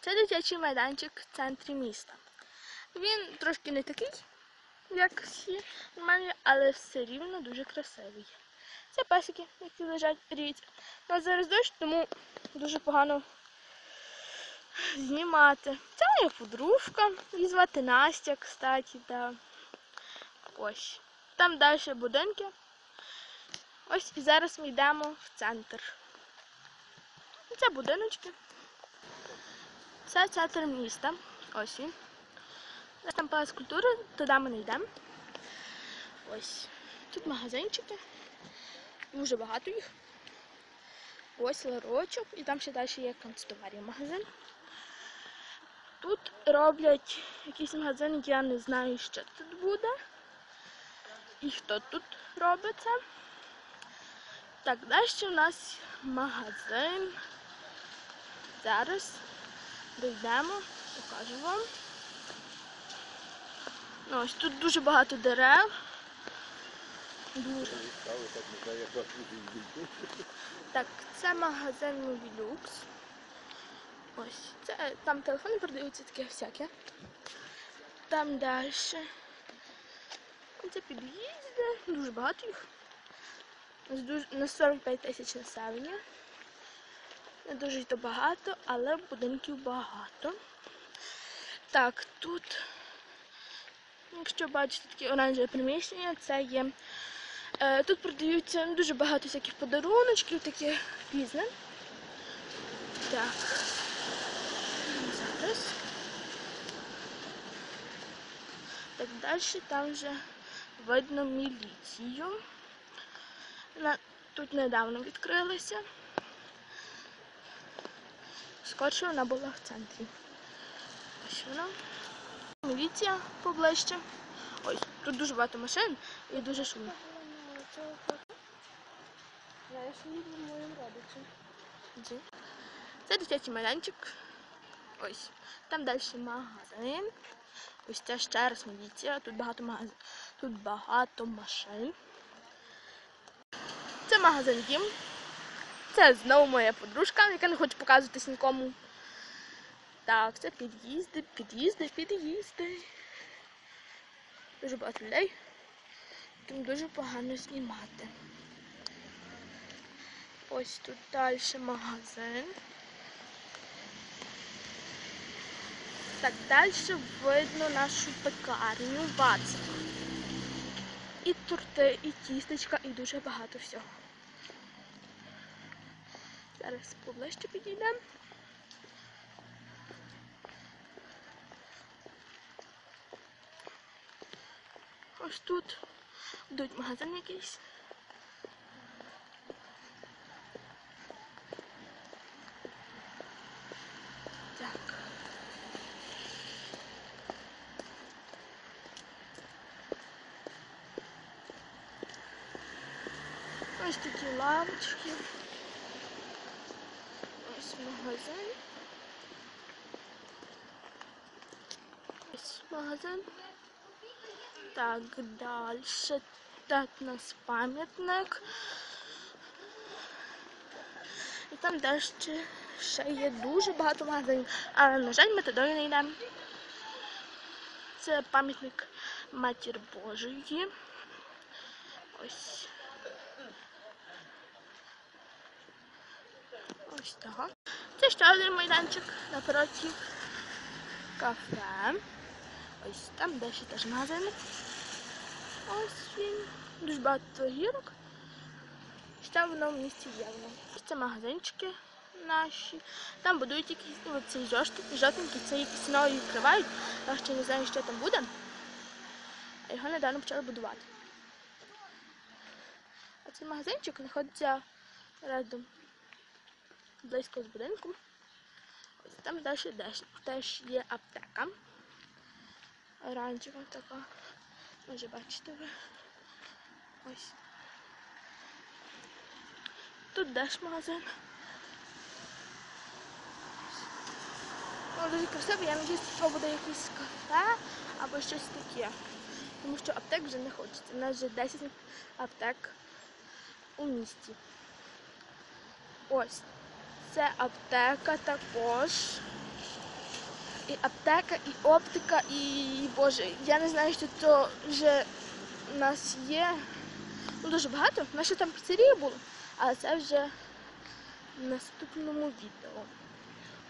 Це дитячий майданчик в центрі міста. Він трошки не такий, як всі нормальні, але все рівно дуже красивий. Це песики, які лежать ріють. У зараз дощ, тому дуже погано знімати. Це моя подружка, її звати Настя, кстати, да. Ось. Там далі будинки. Ось і зараз ми йдемо в центр. Це будиночки. Це центр міста. Ось він. Там палац культури, туди ми не йдемо. Ось. Тут магазинчики. Дуже багато їх. Ось ларочок. І там ще далі є канцтоварів магазин. Тут роблять якийсь магазин, я не знаю, що тут буде. І хто тут робить це. Так, далі у нас магазин. Зараз дійдемо, покажу вам. Ну, ось тут дуже багато дерев. Дуже. Так, це магазин Мобілюкс. Ось. Це, там телефони продаються таке всяке. Там далі. Це під'їзди, дуже багато їх. У нас дуже- На 45 тисяч населення. Не дуже то багато, але будинків багато. Так, тут, якщо бачите такі оранжеві приміщення, це є. Е, тут продаються дуже багато всяких подаруночків, таких різних. Так. Зараз. Так далі там вже видно міліцію. Тут недавно відкрилася. Скорше вона була в центрі. Ось вона. Міліція поближче. Ось, тут дуже багато машин і дуже шумно. Це дитячий майданчик. Ось. Там далі магазин. Ось це ще раз міліція. Тут багато магазин. Тут багато машин. Це магазин Дім. Це знову моя подружка, яка не хоче показуватись нікому. Так, це під'їзди, під'їзди, під'їзди. Дуже багато людей. Тому дуже погано знімати. Ось тут далі магазин. Так, далі видно нашу пекарню Вацик. І торти, і тістечка, і дуже багато всього. Зараз поближче підійдемо. Ось тут йдуть магазин якийсь. Так. Ось такі лавочки. Магазин. Ось. Так, далі. Так, у нас пам'ятник. І там далі ще є дуже багато магазинів. Але, на жаль, ми туди не йдемо. Це пам'ятник Матір Божої. Ось. Ось так. Це ще один майданчик напроти кафе. Ось там далі теж магазин. Ось він. Дуже багато гірок. Ще воно в місті явно. Це магазинчики наші. Там будують якісь ну, цей жовтий, жовтенький, це якісь нові відкривають. Я ще не знаю, що там буде. А його недавно почали будувати. А цей магазинчик знаходиться рядом близько з будинком. Ось там далі теж, теж є аптека. Оранжева така. Може бачите ви. Ось. Тут теж магазин. О, дуже красиво, я надіюсь, що буде якийсь кафе або щось таке. Тому що аптек вже не хочеться. У нас вже 10 аптек у місті. Ось. Це аптека також. і аптека, і оптика, і боже, я не знаю, що то вже у нас є. Ну, дуже багато. Наша там піцерія була, але це вже в наступному відео.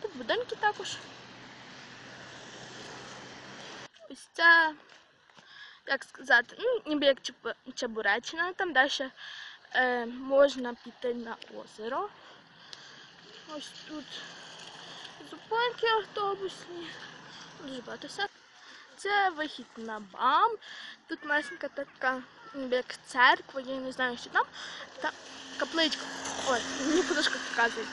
Тут будинки також. Ось це, як сказати, ну, ніби як Чебу- Чебуреччина, там далі е, можна піти на озеро. Ось тут зупинки автобусні. Дуже багато все. Це вихід на БАМ. Тут маленька така, як церква, я не знаю, що там. Та капличка. Ой, мені подушка показує.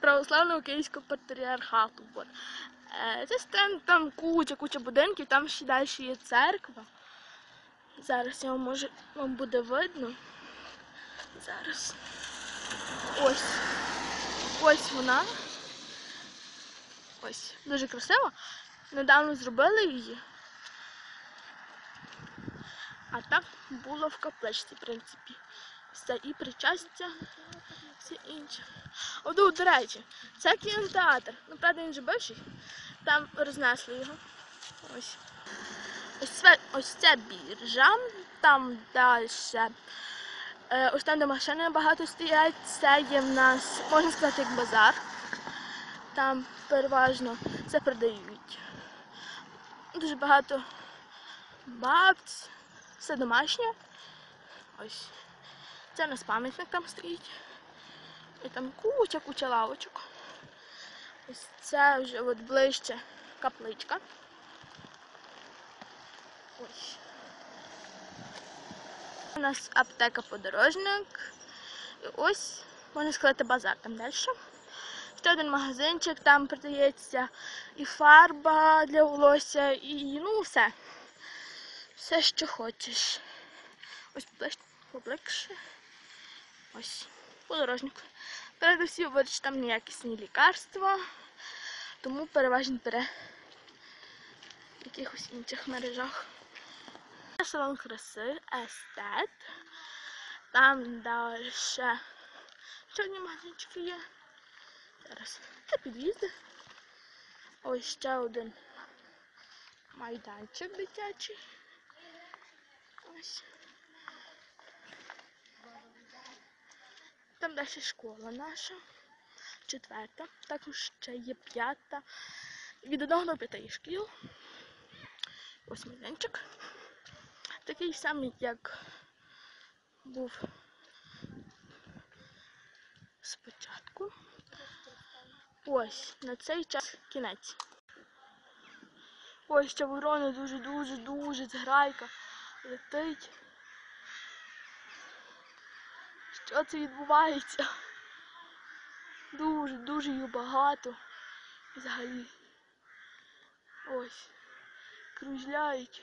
Православного київського патріархату. Е, Це там, там куча, куча будинків, там ще далі є церква. Зараз вам може вам буде видно. Зараз. Ось. Ось вона. Ось. Дуже красиво. Недавно зробили її. А так було в капличці, в принципі. Все і причастя, все інше. О, ну, до речі, це кінотеатр. Ну, правда, він же бивший. Там рознесли його. Ось. Ось це, ось це біржа. Там далі. Е, ось там, де машини багато стоять, це є в нас, можна сказати, як базар. Там переважно це продають. Дуже багато бабць, все домашнє. Ось. Це у нас пам'ятник там стоїть. І там куча, куча лавочок. Ось це вже от ближче капличка. Ось. У нас аптека подорожник. І ось, можна сказати, базар там далі. Ще один магазинчик, там продається і фарба для волосся, і ну все. Все, що хочеш. Ось поближче. Ось, подорожник. Передусім говорить, що там неякісні лікарства, тому переважно бере в якихось інших мережах. Салон краси, естет. Там далі ще одні магазинчики є. Зараз це під'їзди. Ось ще один майданчик дитячий. Ось. Там далі школа наша, четверта, також ще є п'ята. Від одного до п'яти шкіл. Ось майданчик. Такий самий, як був спочатку. Ось, на цей час кінець. Ось ще ворона дуже-дуже дуже зграйка летить. Що це відбувається? Дуже, дуже їх багато. Взагалі. Ось. Кружляють.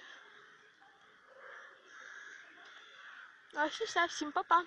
А ще все, всім па-па.